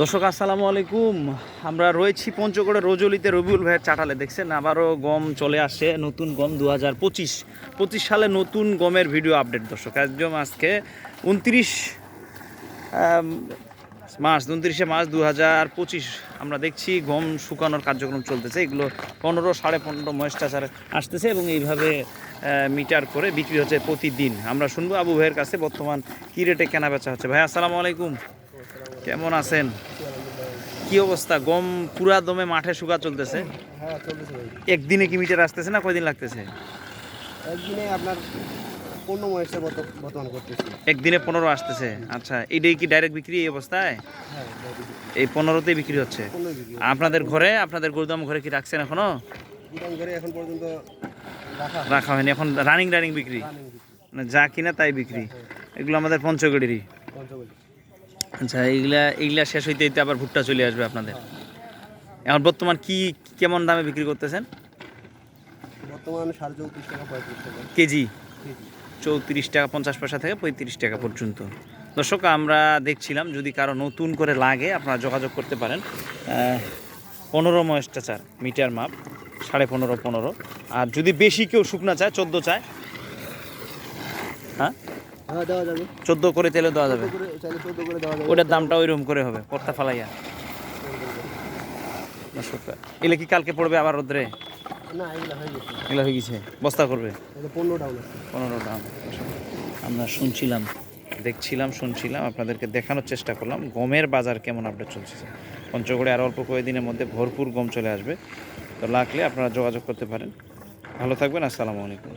দর্শক, আসসালামু আলাইকুম। আমরা রয়েছি পঞ্চগড়ে রজলিতে রবিউল ভাইয়ের চাটালে, দেখছেন? আবারও গম চলে আসে, নতুন গম দু হাজার পঁচিশ। পঁচিশ সালে নতুন গমের ভিডিও আপডেট, দর্শক। একদম আজকে উনত্রিশ মার্চ, উনত্রিশে মার্চ দু হাজার পঁচিশ। আমরা দেখছি গম শুকানোর কার্যক্রম চলতেছে। এগুলো পনেরো সাড়ে পনেরো ময়েস্টাচার আসতেছে এবং এইভাবে মিটার করে বিক্রি হচ্ছে প্রতিদিন। আমরা শুনব আবু ভাইয়ের কাছে বর্তমান কী রেটে কেনা বেচা হচ্ছে। ভাই, আসসালামু আলাইকুম। কেমন আছেন? কি অবস্থা? গম পুরা দমে মাঠে শুকা চলতেছে। হ্যাঁ একদিনে কি মিটার আসতেছে না কয়দিন লাগতেছে? একদিনে আপনার পনেরো মহেশের মতো বর্তমান করতেছি। একদিনে পনেরো আসতেছে। আচ্ছা এটাই কি ডাইরেক্ট বিক্রি এই অবস্থায়? হ্যাঁ এই পনেরোতেই বিক্রি হচ্ছে। আপনাদের ঘরে আপনাদের গোদাম ঘরে কি রাখছেন এখনও? পর্যন্ত রাখা হয়নি। এখন রানিং রানিং বিক্রি? মানে যা কিনা তাই বিক্রি। এগুলো আমাদের পঞ্চগড়েরই। পঞ্চগড়ি আচ্ছা এইগুলা এইগুলা শেষ হইতে হইতে আবার ভুট্টা চলে আসবে আপনাদের? এখন বর্তমান কি কেমন দামে বিক্রি করতেছেন? বর্তমান সাড়ে চৌত্রিশ টাকা পঁয়ত্রিশ টাকা। কেজি? চৌত্রিশ টাকা পঞ্চাশ পয়সা থেকে পঁয়ত্রিশ টাকা পর্যন্ত। দর্শক আমরা দেখছিলাম যদি কারও নতুন করে লাগে আপনারা যোগাযোগ করতে পারেন। পনেরো ময়েস্টাচার মিটার মাপ সাড়ে পনেরো পনেরো। আর যদি বেশি কেউ শুকনা চায় চোদ্দ চায় হ্যাঁ? চোদ্দ করে তেলে দেওয়া যাবে। ওটার দামটা ওইরকম করে হবে পর্তা ফালাইয়া। এলে কি কালকে পড়বে আবার রোদ্রে? এগুলো হয়ে গেছে। হয়ে বস্তা করবে? পনেরো ডাউন আমরা শুনছিলাম দেখছিলাম শুনছিলাম আপনাদেরকে দেখানোর চেষ্টা করলাম গমের বাজার কেমন আপডেট চলছে। পঞ্চগড়ে আর অল্প কয়েকদিনের মধ্যে ভরপুর গম চলে আসবে। তো লাগলে আপনারা যোগাযোগ করতে পারেন। ভালো থাকবেন আসসালামু আলাইকুম।